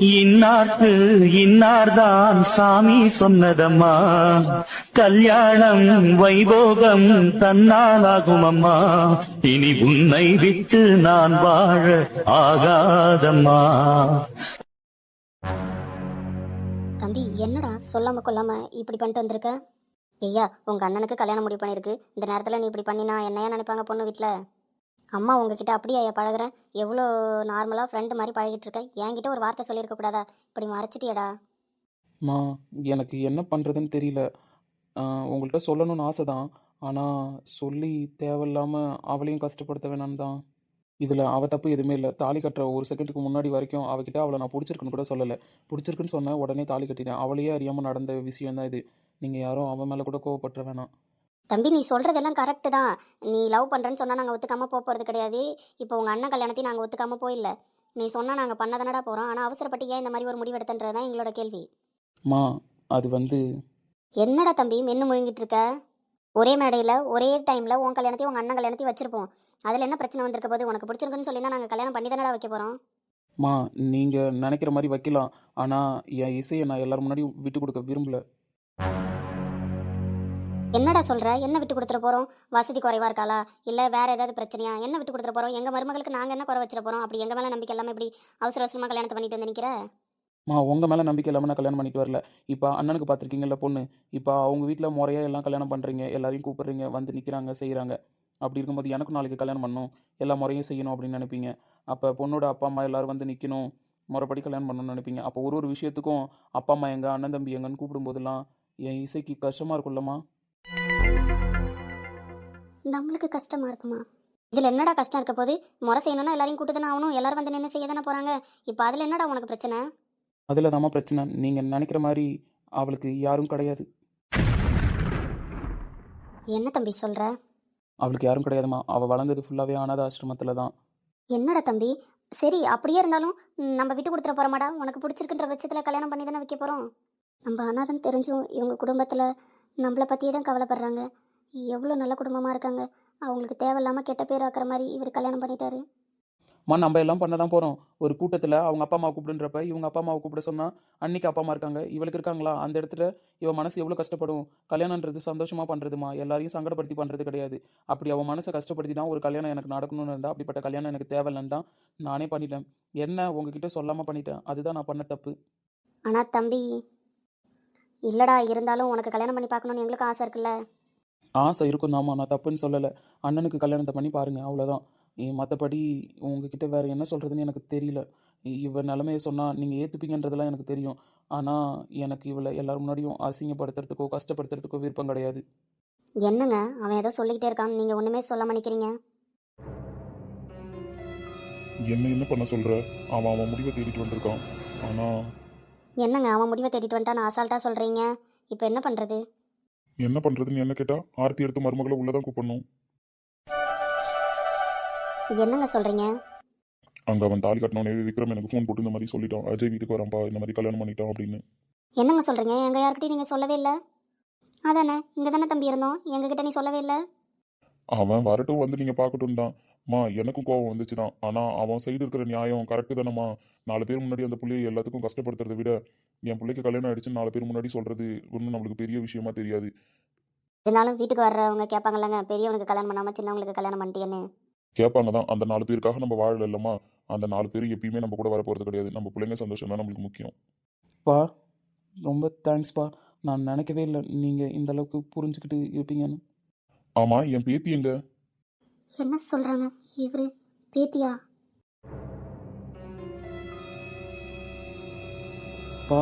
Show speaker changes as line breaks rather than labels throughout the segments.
இன்னார்க்கு இன்னார்தான் சாமி சொன்னதம்மா. கல்யாணம் வைபோகம் தன்னாலாகும் அம்மா இனி உன்னை விட்டு நான் வாழ ஆகாதம்மா.
தம்பி என்னடா சொல்லாம கொல்லாம இப்படி பண்ணிட்டு வந்திருக்க? ஐயா உங்க அண்ணனுக்கு கல்யாணம் முடிவு பண்ணிருக்கு இந்த நேரத்துல நீ இப்படி பண்ணினா என்னையா நினைப்பாங்க பொண்ணு வீட்ல? அம்மா உங்ககிட்ட அப்படியே பழகிறேன் பழகுறேன்? எவ்வளோ நார்மலாக ஃப்ரெண்டு மாதிரி பழகிட்டு இருக்கேன். என்கிட்ட ஒரு வார்த்தை சொல்லியிருக்க கூடாதா? இப்படி மறைச்சிட்டியடா.
மா எனக்கு என்ன பண்ணுறதுன்னு தெரியல. உங்கள்கிட்ட சொல்லணும்னு ஆசை தான் ஆனால் சொல்லி தேவையில்லாமல் அவளையும் கஷ்டப்படுத்த வேணாம் தான். இதில் அவள் தப்பு எதுவுமே இல்லை. தாலி கட்டுற ஒரு செகண்டுக்கு முன்னாடி வரைக்கும் அவகிட்ட அவளை நான் பிடிச்சிருக்குன்னு கூட சொல்லலை. பிடிச்சிருக்குன்னு சொன்னேன் உடனே தாலி கட்டினேன் அவளையே அறியாமல் நடந்த விஷயம் தான் இது. நீங்கள் யாரும் அவன் மேலே கூட கோவப்பட்டுற வேணாம்.
தம்பி நீ சொல்கிறதெல்லாம் கரெக்டு தான். நீ லவ் பண்ணுறேன்னு சொன்னால் நாங்கள் ஒத்துக்காமல் போக போகிறது கிடையாது. இப்போ உங்கள் அண்ணன் கல்யாணத்தையும் நாங்கள் ஒத்துக்காமல் போயில்ல. நீ சொன்னால் நாங்கள் பண்ணதானடா போகிறோம் ஆனால் அவசரப்பட்டு ஏன் இந்த மாதிரி ஒரு முடிவு எடுத்தன்றது தான் எங்களோட கேள்வி.
மா அது வந்து
என்னடா தம்பி மென்னு முழுங்கிட்டு இருக்க? ஒரே மேடையில் ஒரே டைமில் உன் கல்யாணத்தையும் உங்கள் அண்ணன் கல்யாணத்தையும் வச்சிருப்போம். அதில் என்ன பிரச்சனை வந்திருக்க போது உனக்கு பிடிச்சிருக்குன்னு சொல்லி தான் நாங்கள் கல்யாணம் பண்ணி தானடா வைக்க போகிறோம்
மா நீங்கள் நினைக்கிற மாதிரி வைக்கலாம். ஆனால் என் இசையை நான் எல்லாரும் முன்னாடியும் விட்டு கொடுக்க விரும்பல.
என்னடா சொல்கிற என்ன விட்டு கொடுத்துட போகிறோம் வசதி குறைவா இருக்காளா? இல்லை வேற ஏதாவது பிரச்சனையா? என்ன விட்டு கொடுத்துட போகிறோம் எங்கள் மருமகளுக்கு நாங்கள் என்ன குறை வச்சிட போகிறோம் அப்படி எங்கள் மேலே நம்பிக்கை எல்லாமே இப்படி அவசர அவசரமாக கல்யாணத்தை பண்ணிட்டு வந்து நிற்கிற
மா உங்கள் மேலே நம்பிக்கை இல்லாமல் நான் கல்யாணம் பண்ணிட்டு வரல. இப்போ அண்ணனுக்கு பார்த்துருக்கீங்கல்ல பொண்ணு? இப்போ அவங்க வீட்டில் முறையாக எல்லாம் கல்யாணம் பண்ணுறீங்க எல்லாரையும் கூப்பிடுறீங்க. வந்து நிற்கிறாங்க செய்கிறாங்க அப்படி இருக்கும்போது எனக்கும் நாளைக்கு கல்யாணம் பண்ணணும். எல்லா முறையும் செய்யணும் அப்படின்னு நினைப்பீங்க. அப்போ பொண்ணோட அப்பா அம்மா எல்லாரும் வந்து நிற்கணும் முறைப்படி கல்யாணம் பண்ணணும்னு நினைப்பீங்க. அப்போ ஒரு ஒரு விஷயத்துக்கும் அப்பா அம்மா எங்க அண்ணன் தம்பி எங்கன்னு கூப்பிடும்போதெல்லாம் என் இசைக்கு கஷ்டமாக இருக்கும்லம்மா.
நம்மளுக்கு கஷ்டமா இருக்குமா? இதில் என்னடா கஷ்டம் இருக்க போது முறை செய்யணும்னா எல்லாரையும் கூட்டு தானே ஆகணும். எல்லாரும் வந்து நின்று செய்ய தானே போகிறாங்க இப்போ அதில் என்னடா உனக்கு பிரச்சனை?
அதில் தாம்மா பிரச்சனை. நீங்கள் நினைக்கிற மாதிரி அவளுக்கு யாரும் கிடையாது.
என்ன தம்பி சொல்கிற
அவளுக்கு யாரும் கிடையாதும்மா. அவள் வளர்ந்தது ஃபுல்லாகவே அனாத ஆசிரமத்தில் தான்.
என்னடா தம்பி? சரி அப்படியே இருந்தாலும் நம்ம விட்டு கொடுத்துட போகிறோமாடா உனக்கு பிடிச்சிருக்குன்ற பட்சத்தில் கல்யாணம் பண்ணி தானே வைக்க போகிறோம் நம்ம அனாதன் தெரிஞ்சும் இவங்க குடும்பத்தில் நம்மளை பற்றியே தான் கவலைப்படுறாங்க. எவ்வளோ நல்ல குடும்பமாக இருக்காங்க. அவங்களுக்கு தேவையில்லாமல் கெட்ட பேர் ஆக்குற மாதிரி இவர் கல்யாணம் பண்ணிட்டாரு.
அம்மா நம்ம எல்லாம் பண்ண தான் போகிறோம் ஒரு கூட்டத்தில் அவங்க அப்பா அம்மாவை கூப்பிடுன்றப்ப இவங்க அப்பா அம்மாவை கூப்பிட சொன்னால் அன்னைக்கு அப்பா அம்மா இருக்காங்க. இவளுக்கு இருக்காங்களா? அந்த இடத்துல இவன் மனசு எவ்வளோ கஷ்டப்படும். கல்யாணன்றது சந்தோஷமாக பண்ணுறதுமா எல்லாரையும் சங்கடப்படுத்தி பண்ணுறது கிடையாது. அப்படி அவன் மனசை கஷ்டப்படுத்தி தான் ஒரு கல்யாணம் எனக்கு நடக்கணும்னு இருந்தால் அப்படிப்பட்ட கல்யாணம் எனக்கு தேவையில்லைன்னு தான் நானே பண்ணிட்டேன். என்ன உங்ககிட்ட சொல்லாமல் பண்ணிட்டேன். அதுதான் நான் பண்ண தப்பு.
ஆனால் தம்பி இல்லடா இருந்தாலும் உனக்கு கல்யாணம் பண்ணி பார்க்கணுன்னு எங்களுக்கு ஆசை இருக்குல்ல.
ஆசை இருக்கும். தாம்மா நான் தப்புன்னு சொல்லலை. அண்ணனுக்கு கல்யாணத்தை பண்ணி பாருங்கள் அவ்வளோதான் மற்றபடி உங்ககிட்ட வேறு என்ன சொல்கிறதுன்னு எனக்கு தெரியல. இவ நிலமையை சொன்னால் நீங்கள் ஏற்றுப்பீங்கன்றதெல்லாம் எனக்கு தெரியும். ஆனால் எனக்கு இவளை எல்லாரும் முன்னாடியும் அசிங்கப்படுத்துறதுக்கோ கஷ்டப்படுத்துறதுக்கோ விருப்பம் கிடையாது.
என்னங்க? அவன் ஏதோ சொல்லிக்கிட்டே இருக்கான் நீங்கள் ஒன்றுமே சொல்ல நினைக்கிறீங்க
என்ன என்ன பண்ண சொல்ற? அவன் அவன் முடிவை தேடிட்டு வந்திருக்கான். ஆனா
என்னங்க? அவன் முடிவை தேடிட்டு வந்துட்டான்னு அசால்ட்டாக சொல்கிறீங்க இப்போ என்ன பண்ணுறது
என்ன பண்றதுன்னு என்ன கேட்டா ஆர்த்தி எடுத்து மருமகளை உள்ளதான் கூப்பிடணும்.
என்னங்க சொல்கிறீங்க
அங்க அவன் தாலி கட்டினவனே விக்ரம் எனக்கு ஃபோன் போட்டு இந்த மாதிரி சொல்லிட்டான். அஜய் வீட்டுக்கு வரான்ப்பா இந்த மாதிரி கல்யாணம் பண்ணிட்டான் அப்படின்னு.
என்னங்க சொல்கிறீங்க எங்கள் யார்கிட்டயும் நீங்கள் சொல்லவே இல்லை. அதானே இங்கே தானே தம்பி இருந்தோம். எங்ககிட்ட நீ சொல்லவே இல்லை.
அவன் வரட்டும் வந்து நீங்க பார்க்கட்டும் தான் மா எனக்கும் கோவம் வந்துச்சு தான் ஆனா அவன் சைடு இருக்கிற நியாயம் கரெக்டு தானம்மா. நாலு பேர் முன்னாடி அந்த பிள்ளையை எல்லாத்துக்கும் கஷ்டப்படுத்துறதை விட என் பிள்ளைக்கு கல்யாணம் ஆயிடுச்சு நாலு பேர் முன்னாடி சொல்றது ஒன்றும் நம்மளுக்கு பெரிய விஷயமா தெரியாது.
இருந்தாலும் வீட்டுக்கு வர்றவங்க கேட்பாங்கல்லங்க பெரியவனுக்கு கல்யாணம் பண்ணாமல் சின்னவங்களுக்கு கல்யாணம் பண்ணிட்டேன்னு
கேட்பாங்க தான் அந்த நாலு பேருக்காக நம்ம வாழல இல்லம்மா அந்த நாலு பேர் எப்பயுமே நம்ம கூட வர போறது கிடையாது. நம்ம பிள்ளைங்க சந்தோஷம் தான் நம்மளுக்கு முக்கியம்.
பா ரொம்ப தேங்க்ஸ்ப்பா நான் நினைக்கவே இல்லை. நீங்கள் இந்த அளவுக்கு புரிஞ்சுக்கிட்டு இருப்பீங்கன்னு.
ஆமா என் பேத்தி எங்க?
என்ன சொல்கிறாங்க இவரு? பேத்தியா?
பா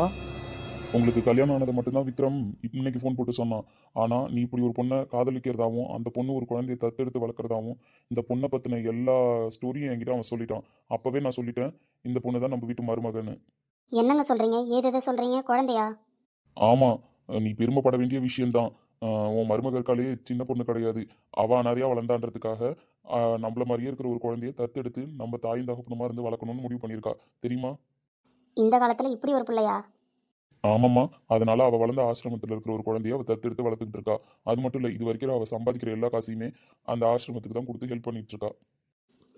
உங்களுக்கு கல்யாணம் ஆனது மட்டும்தான் விக்ரம். இன்னைக்கு ஃபோன் போட்டு சொன்னான் ஆனா நீ இப்படி ஒரு பொண்ணை காதலிக்கிறதாவும் அந்த பொண்ணு ஒரு குழந்தைய தத்தெடுத்து வளர்க்குறதாவும் இந்த பொண்ணை பத்தின எல்லா ஸ்டோரியும் என்கிட்ட அவன் சொல்லிட்டான். அப்பவே நான் சொல்லிட்டேன் இந்த பொண்ணு தான் நம்ம வீட்டு மருமகன்னு.
என்னங்க சொல்கிறீங்க ஏது எதை சொல்கிறீங்க குழந்தையா?
ஆமா நீ பெருமைப்பட வேண்டிய விஷயம்தான். உன் மருமக இருக்காளே சின்ன பொண்ணு கிடையாது. அவ நிறையா வளர்ந்தான்றதுக்காக நம்மள மாதிரியே இருக்கிற ஒரு குழந்தைய தத்தெடுத்து நம்ம தாயும் தகப்பனுமா இருந்து வளர்க்கணும்னு முடிவு பண்ணியிருக்கா. தெரியுமா?
இந்த காலத்தில் இப்படி ஒரு பிள்ளையா?
ஆமாம்மா. அதனால அவ வளர்ந்த ஆசிரமத்தில் இருக்கிற ஒரு குழந்தைய அவ தத்தெடுத்து வளர்த்துக்கிட்டு இருக்கா. அது மட்டும் இல்லை இது வரைக்கும் அவ சம்பாதிக்கிற எல்லா காசையுமே அந்த ஆசிரமத்துக்கு தான் கொடுத்து ஹெல்ப் பண்ணிட்டு இருக்கா.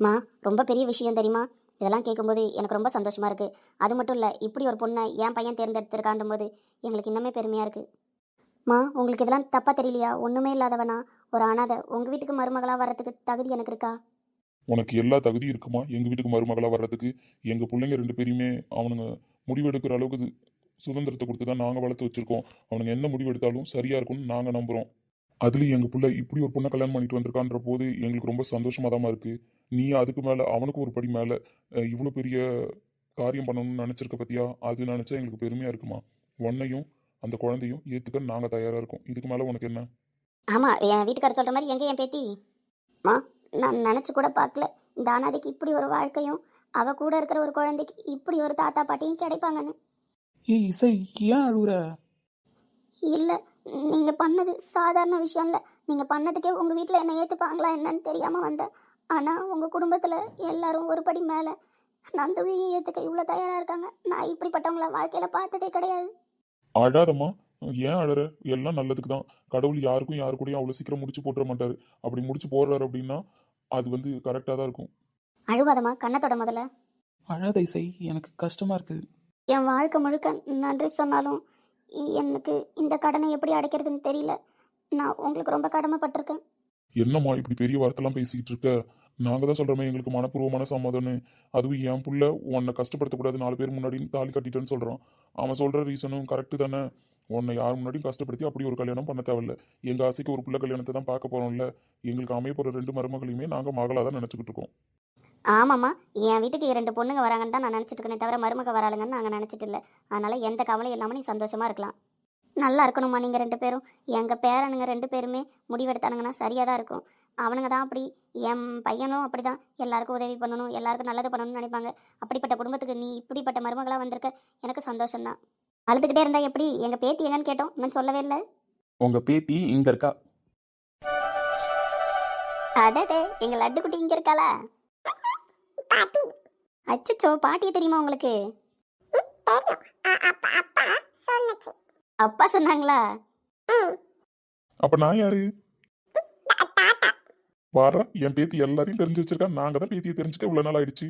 மா ரொம்ப பெரிய விஷயம் தெரியுமா? இதெல்லாம் கேட்கும்போது எனக்கு ரொம்ப சந்தோஷமா இருக்கு. அது மட்டும் இல்லை இப்படி ஒரு பொண்ணை என் பையன் தேர்ந்தெடுத்திருக்காண்டும் போது எங்களுக்கு இன்னுமே பெருமையாக இருக்கு. மா உங்களுக்கு இதெல்லாம் தப்பாக தெரியலையா? ஒன்றுமே இல்லாதவனா? ஒரு அனாதை. உங்கள் வீட்டுக்கு மருமகளாக வர்றதுக்கு தகுதி எனக்கு இருக்கா?
உனக்கு எல்லா தகுதியும் இருக்குமா? எங்கள் வீட்டுக்கு மருமகளா வர்றதுக்கு? எங்கள் பிள்ளைங்க ரெண்டு பேரையுமே அவனுங்க முடிவெடுக்கிற அளவுக்கு சுதந்திரத்தை கொடுத்து தான் நாங்கள் வளர்த்து வச்சுருக்கோம். அவனுங்க என்ன முடிவு எடுத்தாலும் சரியாக இருக்கும்னு நாங்கள் நம்புகிறோம் அதுலேயும் எங்கள் பிள்ளை இப்படி ஒரு பொண்ணை கல்யாணம் பண்ணிட்டு வந்திருக்கான்ற போது எங்களுக்கு ரொம்ப சந்தோஷமாக தான் இருக்குது நீ அதுக்கு மேலே அவனுக்கு ஒரு படி மேலே இவ்வளோ பெரிய காரியம் பண்ணணும்னு நினச்சிருக்க பத்தியா? அது நினச்சா எங்களுக்கு பெருமையாக இருக்குமா? உன்னையும் அந்த குழந்தையும் ஏற்றுக்க நாங்கள் தயாராக இருக்கோம். இதுக்கு மேலே உனக்கு என்ன?
ஆமாம் என் வீட்டுக்காரர் சொல்கிற மாதிரி எங்கே என் பேத்தி? மா நான் நினச்சி கூட பார்க்கல. இந்த அனாதைக்கு இப்படி ஒரு வாழ்க்கையும் அவ கூட இருக்கிற ஒரு குழந்தைக்கு இப்படி ஒரு தாத்தா பாட்டியும் கிடைப்பாங்கன்னு.
ஏய் இசை ஏன் அழுகுற
இல்லை நீங்கள் பண்ணது சாதாரண விஷயம் இல்லை. நீங்கள் பண்ணதுக்கே உங்கள் வீட்டில் என்னை ஏற்றுப்பாங்களா என்னன்னு தெரியாமல் வந்தேன். ஆனால் உங்கள் குடும்பத்தில் எல்லாரும் ஒரு படி மேலே நந்துவையும் ஏற்றுக்க இவ்வளோ தயாராக இருக்காங்க. நான் இப்படிப்பட்டவங்கள வாழ்க்கையில் பார்த்ததே கிடையாது.
அழாதம்மா ஏன் அழற? எல்லாம் நல்லதுக்கு தான் கடவுள் யாருக்கும் யாரு கூடயும் அவ்வளோ சீக்கிரம் முடிச்சு போட்டுற மாட்டாரு. அப்படி முடிச்சு போடுறாரு அப்படின்னா அது வந்து கரெக்டாக தான் இருக்கும்.
அழுவாதம்மா கண்ணத்தோட முதல்ல.
அழாத இசை எனக்கு கஷ்டமா இருக்கு
என் வாழ்க்கை முழுக்க நன்றி சொன்னாலும் எனக்கு இந்த கடனை எப்படி அடைக்கிறதுன்னு தெரியல. நான் உங்களுக்கு ரொம்ப கடமைப்பட்டிருக்கேன்.
என்னம்மா இப்படி பெரிய வார்த்தைலாம் பேசிக்கிட்டு இருக்க? நாங்கள் தான் சொல்கிறோமே எங்களுக்கு மனப்பூர்வமான சம்மதம்னு. அதுவும் என் புள்ள உன்னை கஷ்டப்படுத்தக்கூடாது நாலு பேர் முன்னாடி தாலி கட்டிட்டேன்னு சொல்கிறான் அவன் சொல்கிற ரீசனும் கரெக்டு தானே. உன்னை யார் முன்னாடியும் கஷ்டப்படுத்தி அப்படி ஒரு கல்யாணம் பண்ண தேவையில்ல. எங்கள் ஆசைக்கு ஒரு பிள்ளை கல்யாணத்தை தான் பார்க்க போகிறோம்ல எங்களுக்கு அமைய போகிற ரெண்டு மருமகளையுமே நாங்கள் மகளாக தான் நினச்சிக்கிட்டு இருக்கோம்.
ஆமாம்மா. என் வீட்டுக்கு இரண்டு பொண்ணுங்க வராங்கன்னு தான் நான் நினச்சிட்டு தவிர மருமக வராளுங்கன்னு நாங்கள் நினச்சிட்டு இல்லை. அதனால் எந்த கவலையும் இல்லாமல் நீ சந்தோஷமாக இருக்கலாம். நல்லா இருக்கணுமா நீங்கள் ரெண்டு பேரும். எங்கள் பேரனுங்க ரெண்டு பேருமே முடிவெடுத்தானுங்கன்னா சரியாக தான் இருக்கும். அவனுங்க தான் அப்படி. என் பையனும் அப்படி தான் எல்லாருக்கும் உதவி பண்ணணும் எல்லாருக்கும் நல்லது பண்ணணும்னு நினைப்பாங்க. அப்படிப்பட்ட குடும்பத்துக்கு நீ இப்படிப்பட்ட மருமகளாக வந்திருக்க எனக்கு சந்தோஷம்தான் அழுதுகிட்டே இருந்தா எப்படி? எங்கள் பேத்தி எங்கன்னு கேட்டோம். இன்னும் சொல்லவே இல்லை.
உங்க பேத்தி இங்க இருக்கா?
அடடே எங்க லட்டு குட்டி இங்க இருக்காளா? அச்சச்சோ பாட்டிய தெரியுமா உங்களுக்கு? அப்பா சொன்னாங்களா?
அப்போ நான் யாரு? வர என் பேத்தி எல்லாத்தையும் தெரிஞ்சு வச்சிருக்கா நாங்க தான் பேத்தியை தெரிஞ்சுக்க இவ்வளவு நாள் ஆயிடுச்சு.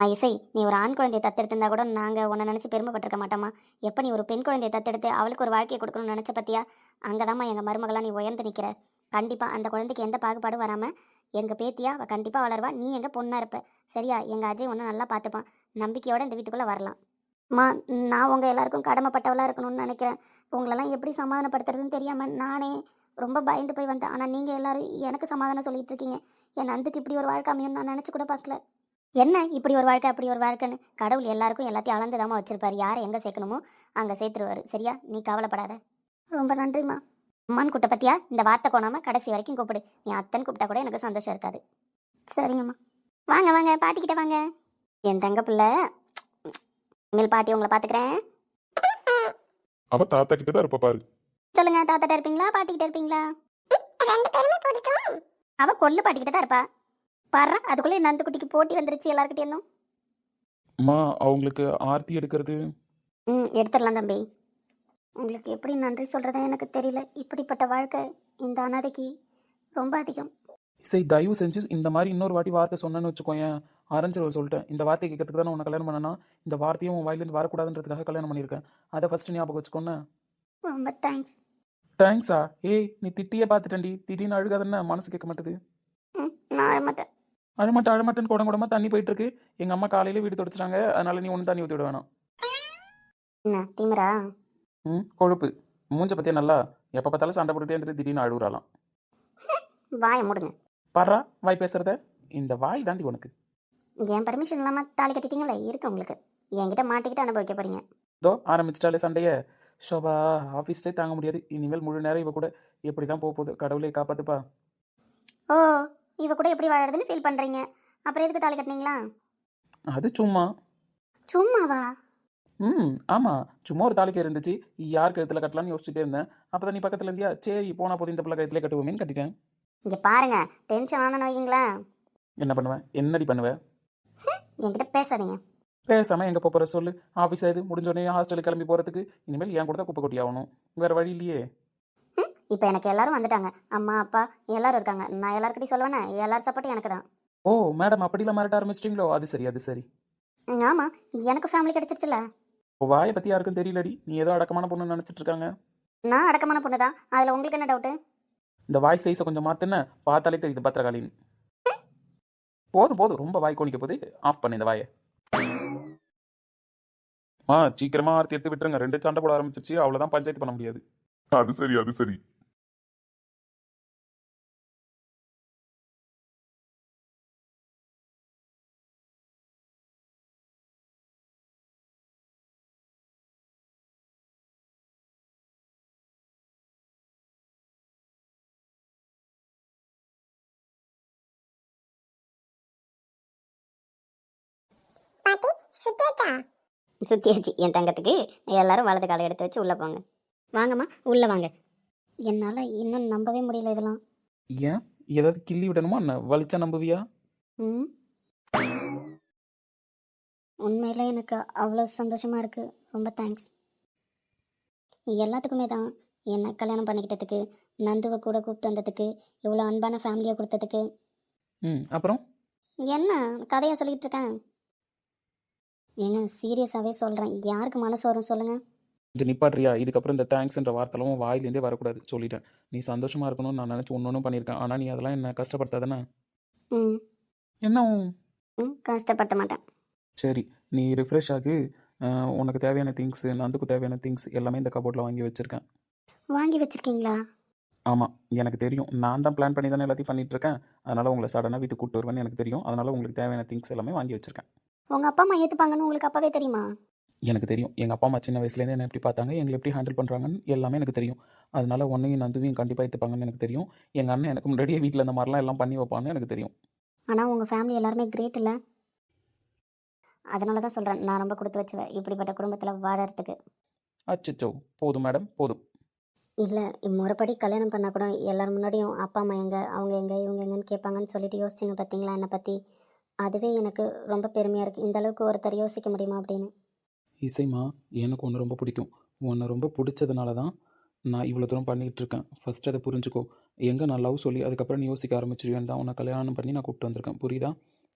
இசை நீ ஒரு ஆண் குழந்தையை தத்தெடுத்திருந்தா கூட நாங்க உன்னை நினைச்சு பெருமைப்பட்டிருக்க மாட்டோமா? எப்ப நீ ஒரு பெண் குழந்தையை தத்தெடுத்து அவளுக்கு ஒரு வாழ்க்கையை கொடுக்கணும்னு நினைச்ச பத்தியா? அங்கதாம்மா எங்க மருமகளா நீ உயர்ந்து நிக்கிற. கண்டிப்பா அந்த குழந்தைக்கு எந்த பாகுபாடும் வராம எங்க பேத்தியா அவ கண்டிப்பா வளருவா. நீ எங்க பொண்ணா இருப்ப. சரியா? எங்க அஜய் ஒன்று நல்லா பார்த்துப்பான். நம்பிக்கையோட இந்த வீட்டுக்குள்ள வரலாம். அம்மா நான் உங்க எல்லாருக்கும் கடமைப்பட்டவளா இருக்கணும்னு நினைக்கிறேன். உங்களெல்லாம் எப்படி சமாதானப்படுத்துறதுன்னு தெரியாம நானே ரொம்ப பயந்து போய் வந்தேன். ஆனா நீங்க எல்லாரும் எனக்கு சமாதானம் சொல்லிட்டு இருக்கீங்க என் நந்துக்கு இப்படி ஒரு வாழ்க்கை அமையும் நான் நினைச்சு கூட பார்க்கல. என்ன? இப்படி ஒரு வாழ்க்கை அப்படி ஒரு வாழ்க்கைன்னு? கடவுள் எல்லாருக்கும் எல்லாத்தையும் அளந்துதாம்மா வச்சிருப்பாரு. யாரை எங்கே சேர்க்கணுமோ அங்கே சேர்த்துருவாரு. சரியா? நீ கவலைப்படாத. ரொம்ப நன்றிம்மா. அம்மான்னு கூட்ட பத்தியா? இந்த வார்த்தை கோணாமல் கடைசி வரைக்கும் கூப்பிடு. நீ அத்தன் கூப்பிட்டா கூட எனக்கு சந்தோஷம் இருக்காது. சரிங்கம்மா. வாங்க வாங்க. பாட்டிக்கிட்ட வாங்க. என் தங்க பிள்ளை. இனிமேல் பாட்டி உங்களை பார்த்துக்கிறேன்
அவ தாத்தா கிட்ட தான் இருப்ப பாரு.
சொல்லுங்க தாத்தாட்ட இருப்பீங்களா பாட்டிக்கிட்ட இருப்பீங்களா? அவ கொல்லு பாட்டிக்கிட்ட தான் இருப்பா. பாரு அதுக்குள்ளே நந்து குட்டிக்கு போட்டி வந்துருச்சு எல்லாருக்கிட்டே இருந்தும்
அம்மா அவங்களுக்கு ஆர்த்தி எடுக்கிறது?
ம் எடுத்துடலாம் தம்பி. உங்களுக்கு எப்படி நன்றி சொல்கிறதா எனக்கு தெரியல. இப்படிப்பட்ட வாழ்க்கை இந்த அனாதைக்கு ரொம்ப அதிகம்.
இசை தயவு செஞ்சு இந்த மாதிரி இன்னொரு வாட்டி வார்த்தை சொன்னேன்னு வச்சுக்கோயேன். ஆரஞ்சிருவ சொல்லிட்டேன். இந்த வார்த்தை கேட்கறதுக்கு தான் உன்னை கல்யாணம் பண்ணனா இந்த வார்த்தையும் உன் வாயிலேருந்து வரக்கூடாதுன்றதுக்காக கல்யாணம் பண்ணியிருக்கேன். அதை ஃபர்ஸ்ட் ஞாபகம் வச்சுக்கோன்னு.
ரொம்ப தேங்க்ஸ்
தேங்க்ஸா ஏய் நீ திட்டியே பார்த்துட்டேன்டி. திடீர்னு அழுகாதன்னு மனசு கேட்க மாட்டேது.
ம் நான் அழமாட்டேன்.
அழமாட்டேன் அழமாட்டேன்னு குடம் குடமா தண்ணி போயிட்டு இருக்கு எங்க அம்மா காலையில வீடு தொடச்சிட்டாங்க. அதனால நீ ஒன்றும் தண்ணி ஊற்றி விட வேணாம்.
என்ன திமிரா?
ம் கொழுப்பு. மூஞ்ச பத்தியா நல்லா? எப்போ பார்த்தாலும் சண்டை போட்டுட்டே இருந்துட்டு திடீர்னு அழுகுறாலாம்
வாயை மூடுங்க.
பாரா வாய் பேசுறத? இந்த வாய் தாண்டி உனக்கு.
என் பர்மிஷன் இல்லாமல் தாலி கட்டிட்டீங்களே? இருக்கு உங்களுக்கு? என்கிட்ட மாட்டிக்கிட்டு அனுபவிக்க போறீங்க.
இதோ ஆரம்பிச்சிட்டாலே சண்டைய. ஷோபா ஆஃபீஸ்லேயே தாங்க முடியாது. இனிமேல் முழு நேரம் இவ கூட எப்படி தான் போக போகுது? கடவுளே காப்பாத்துப்பா.
ஓ இவ கூட எப்படி வாழறதுன்னு ஃபீல் பண்ணுறீங்க அப்புறம் எதுக்கு தாலி கட்டினீங்களா?
அது சும்மா.
சும்மாவா?
ம் ஆமாம் சும்மா ஒரு தாலிக்கு இருந்துச்சு. யார் கழுத்தில் கட்டலாம்னு யோசிச்சுட்டே இருந்தேன். அப்போ தான் நீ பக்கத்தில் இருந்தியா? சரி போனா போதும் இந்த பிள்ளை கழுத்துல கட்டுவோமேன்னு கட்டிட்டேன்.
இங்கே பாருங்க டென்ஷன் ஆனன்னு வைங்களா
என்ன பண்ணுவேன் என்னடி பண்ணுவேன்
என்கிட்ட பேசாதீங்க.
பேசாமல் எங்கே போகிற சொல்லு? ஆஃபீஸ் ஆகுது முடிஞ்சோடனே ஹாஸ்டலுக்கு கிளம்பி போகிறதுக்கு இனிமேல் என் கூட தான் குப்பை கொட்டி ஆகணும். வேறு வழி இல்லையே.
இப்போ எனக்கு எல்லாரும் வந்துட்டாங்க. அம்மா அப்பா எல்லாரும் இருக்காங்க. நான் எல்லாருக்கிட்டையும் சொல்லுவேனே? எல்லாரும் சப்போர்ட்டும் எனக்கு தான்.
ஓ மேடம் அப்படிலாம் மிரட்ட ஆரம்பிச்சிட்டிங்களோ? அது சரி அது சரி.
ம், ஆமா. எனக்கு ஃபேமிலி கிடைச்சிருச்சுல.
இப்போ வாயை பற்றி யாருக்கும் தெரியலடி. நீ ஏதோ அடக்கமான பொண்ணு நினச்சிட்டு இருக்காங்க.
நான் அடக்கமான பொண்ணு தான். அதில் உங்களுக்கு என்ன டவுட்டு
இந்த வாய் சைஸை கொஞ்சம் மாற்றுன பார்த்தாலே தெரியுது பத்திரகாளின்னு. போதும் போதும். ரொம்ப வாய் கோணிக்க போது ஆஃப் பண்ணு இந்த வாயை. ஆ சீக்கிரமா ஆர்த்தி எடுத்து விட்டுருங்க. ரெண்டு சண்டை போட ஆரம்பிச்சிச்சு அவ்வளோதான் பஞ்சாயத்து பண்ண முடியாது.
அது சரி அது சரி.
சுத்தியாச்சு என் தங்கத்துக்கு எல்லாரும் வலது காலை எடுத்து வச்சு உள்ளே போங்க. வாங்கம்மா உள்ளே வாங்க. என்னால் இன்னும் நம்பவே முடியல இதெல்லாம்.
ஏன்? ஏதாவது கிள்ளி விடணுமா என்ன? வலிச்சா நம்புவியா?
ம். உண்மையில எனக்கு அவ்வளோ சந்தோஷமா இருக்கு. ரொம்ப தேங்க்ஸ் எல்லாத்துக்குமே தான். என்னை கல்யாணம் பண்ணிக்கிட்டதுக்கு நந்துவை கூட கூப்பிட்டு வந்ததுக்கு இவ்வளோ அன்பான ஃபேமிலியை கொடுத்ததுக்கு.
ம் அப்புறம்?
என்ன? கதையா சொல்லிட்டு இருக்கேன். ஏங்க சீரியஸாகவே சொல்கிறேன் யாருக்கு மனசு வரும் சொல்லுங்கள்
இது நிப்பாட்றியா இதுக்கப்புறம் இந்த தேங்க்ஸ்ன்ற வார்த்தைலாம் வாயிலேருந்தே வரக்கூடாது. சொல்லிட்டேன். நீ சந்தோஷமா இருக்கணும்னு நான் நினச்சி ஒன்று பண்ணியிருக்கேன். ஆனால் நீ அதெல்லாம் என்ன கஷ்டப்படுத்தாதானே
ம்.
என்ன
ம் கஷ்டப்படுத்த மாட்டேன்.
சரி நீ ரிஃப்ரெஷ் ஆகு. அஹ், உனக்கு தேவையான திங்ஸ் நந்துக்கு தேவையான திங்ஸ் எல்லாமே இந்த கபோர்டில் வாங்கி வச்சுருக்கேன்.
வாங்கி வச்சிருக்கீங்களா?
ஆமாம் எனக்கு தெரியும். நான் தான் பிளான் பண்ணி தானே எல்லாத்தையும் பண்ணிட்டு இருக்கேன். அதனால் உங்களை சடனாக வீட்டுக்கு கூப்பிட்டு வருவேன்னு எனக்கு தெரியும். அதனால் உங்களுக்கு தேவையான திங்ஸ் எல்லாமே வாங்கி வச்சுருக்கேன்.
உங்கள் அப்பா அம்மா ஏற்றுப்பாங்கன்னு உங்களுக்கு அப்பாவே தெரியுமா?
எனக்கு தெரியும். எங்கள் அப்பா அம்மா சின்ன வயசுலேருந்து என்ன எப்படி பார்த்தாங்க எங்களை எப்படி ஹேண்டில் பண்ணுறாங்கன்னு எல்லாமே எனக்கு தெரியும். அதனால ஒன்றையும் நந்துவையும் கண்டிப்பாக ஏற்றுப்பாங்கன்னு எனக்கு தெரியும். எங்கள் அண்ணன் எனக்கு முன்னாடியே வீட்டில் இந்த மாதிரிலாம் எல்லாம் பண்ணி வைப்பான்னு எனக்கு தெரியும்.
ஆனால் உங்கள் ஃபேமிலி எல்லாருமே கிரேட் இல்லை? அதனால தான் சொல்கிறேன் நான் ரொம்ப கொடுத்து வச்சுவேன். இப்படிப்பட்ட குடும்பத்தில் வாழறதுக்கு.
அச்சச்சோ. போதும் மேடம் போதும்.
இல்லை முறைப்படி கல்யாணம் பண்ணால் கூட எல்லார் முன்னாடியும் அப்பா அம்மா எங்கே அவங்க எங்கே இவங்க எங்கன்னு கேட்பாங்கன்னு சொல்லிட்டு யோசிச்சிங்க பார்த்தீங்களா என்னை பற்றி அதுவே எனக்கு ரொம்ப பெருமையாக இருக்குது இந்த அளவுக்கு ஒருத்தர் யோசிக்க முடியுமா அப்படின்னு?
இசைமா எனக்கு ஒன்று ரொம்ப பிடிக்கும். உன்னை ரொம்ப பிடிச்சதுனால தான் நான் இவ்வளோ தூரம் பண்ணிகிட்டு இருக்கேன். ஃபஸ்ட் அதை புரிஞ்சுக்கோ. எங்கே நான் லவ் சொல்லி அதுக்கப்புறம் நீ யோசிக்க ஆரம்பிச்சிருவேன் தான் உன்னை கல்யாணம் பண்ணி நான் கூப்பிட்டு வந்திருக்கேன். புரியுதா?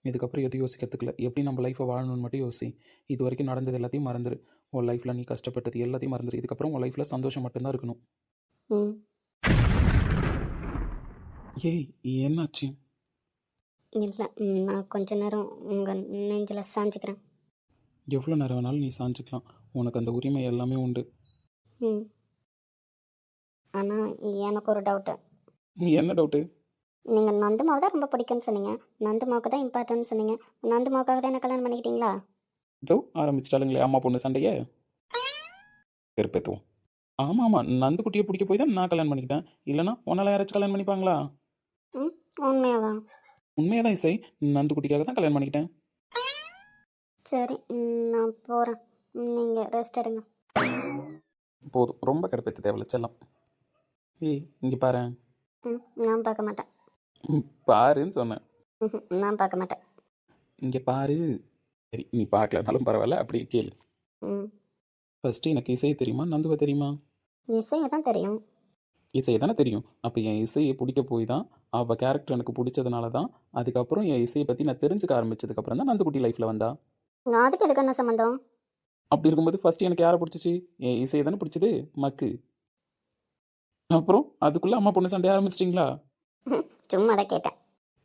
இதுக்கப்புறம் எதுவும் யோசிக்கிறதுக்குல எப்படி நம்ம லைஃப்பை வாழணும்னு மட்டும் யோசி. இது வரைக்கும் நடந்தது எல்லாத்தையும் மறந்துரு. உன் லைஃப்பில் நீ கஷ்டப்பட்டது எல்லாத்தையும் மறந்துரு. இதுக்கப்புறம் உன் லைஃப்பில் சந்தோஷம் மட்டும்தான் இருக்கணும். ஏய் என்னாச்சு?
இல்லை நான் கொஞ்ச நேரம் உங்கள் நெஞ்சில் சாஞ்சிக்கிறேன்.
எவ்வளோ நேரம் வேணாலும் நீ சாஞ்சிக்கலாம். உனக்கு அந்த உரிமை எல்லாமே உண்டு.
ம். ஆனால் எனக்கு ஒரு டவுட்டு
என்ன டவுட்டு
நீங்கள் நந்து மாவு தான் ரொம்ப பிடிக்கும்னு சொன்னீங்க. நந்து மாவுக்கு தான் இம்பார்ட்டன்ட் சொன்னீங்க. நந்து மாவுக்காக தான் என்ன கல்யாணம் பண்ணிக்கிட்டீங்களா?
இதோ ஆரம்பிச்சிட்டாளுங்களே அம்மா பொண்ணு சண்டையே. பெருப்பேத்துவோம் ஆமாம் ஆமாம் நந்து குட்டியை பிடிக்க போய் தான் நான் கல்யாணம் பண்ணிக்கிட்டேன். இல்லைனா உன்னால் யாராச்சும் கல்யாணம் பண்ணிப்பாங்களா?
உண்மையாவா?
உண்மையாக தான் இசை நந்து குட்டிக்காக தான் கல்யாணம் பண்ணிக்கிட்டேன்.
சரி நான் போகிறேன் நீங்கள் ரெஸ்ட் எடுங்க.
போதும். ரொம்ப கடுப்பேற்ற தேவையில்ல செல்லம். ஏய் இங்கே பாரு.
நான் பார்க்க மாட்டேன்.
பாருன்னு சொன்னேன்.
நான் பார்க்க மாட்டேன்.
இங்கே பாரு. சரி நீ பார்க்கலனாலும் பரவாயில்ல அப்படியே கேளு.
ம்.
ஃபஸ்ட்டு எனக்கு இசையை தெரியுமா நந்துவை தெரியுமா?
இசையை தான் தெரியும்.
இசையை தானே தெரியும். அப்போ என் இசையை பிடிக்க போய் தான் அவள் கேரக்டர் எனக்கு பிடிச்சதுனால தான் அதுக்கப்புறம் என் இசையை பற்றி நான் தெரிஞ்சுக்க ஆரம்பிச்சதுக்கப்புறம் தான் நந்துக்குட்டி லைஃப்பில் வந்தா.
அதுக்கு எதுக்கு என்ன சம்மந்தம்?
அப்படி இருக்கும்போது ஃபர்ஸ்ட் எனக்கு யாரை பிடிச்சிச்சு? என் இசையை தானே பிடிச்சது? மக்கு. அப்புறம் அதுக்குள்ளே அம்மா பொண்ணு சண்டை ஆரம்பிச்சிட்டிங்களா?
சும்மா தான் கேட்டேன்.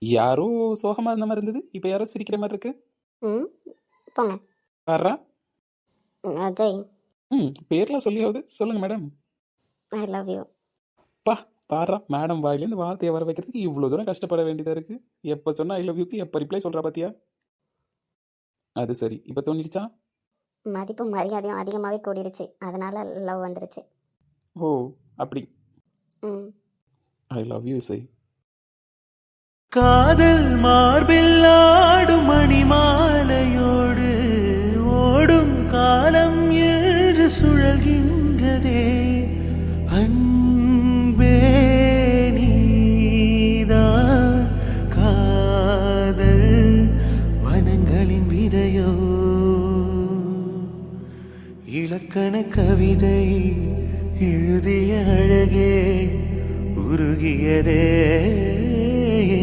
யாரோ சோகமாக இருந்த மாதிரி இருந்தது. இப்போ யாரோ சிரிக்கிற மாதிரி இருக்கு.
ம் போங்க.
வர்றா.
அஜய்.
ம் பேர்லாம் சொல்லியாவது சொல்லுங்கள் மேடம்
ஐ லவ் யூ
பா பாரா மேடம் வாயிலேருந்து வார்த்தையை வர வைக்கிறதுக்கு இவ்வளோ தூரம் கஷ்டப்பட வேண்டியதாக இருக்குது எப்போ சொன்னால் ஐ லவ் யூக்கு எப்போ ரிப்ளை சொல்கிறா பாத்தியா? அது சரி. இப்போ தோணிடுச்சா?
மதிப்பு மரியாதையும் அதிகமாகவே கூடிருச்சு. அதனால லவ் வந்துருச்சு.
ஓ அப்படி.
ம்.
ஐ லவ் யூ சை
காதல் மார்பில் எழுதிய அழகே உருகியதே.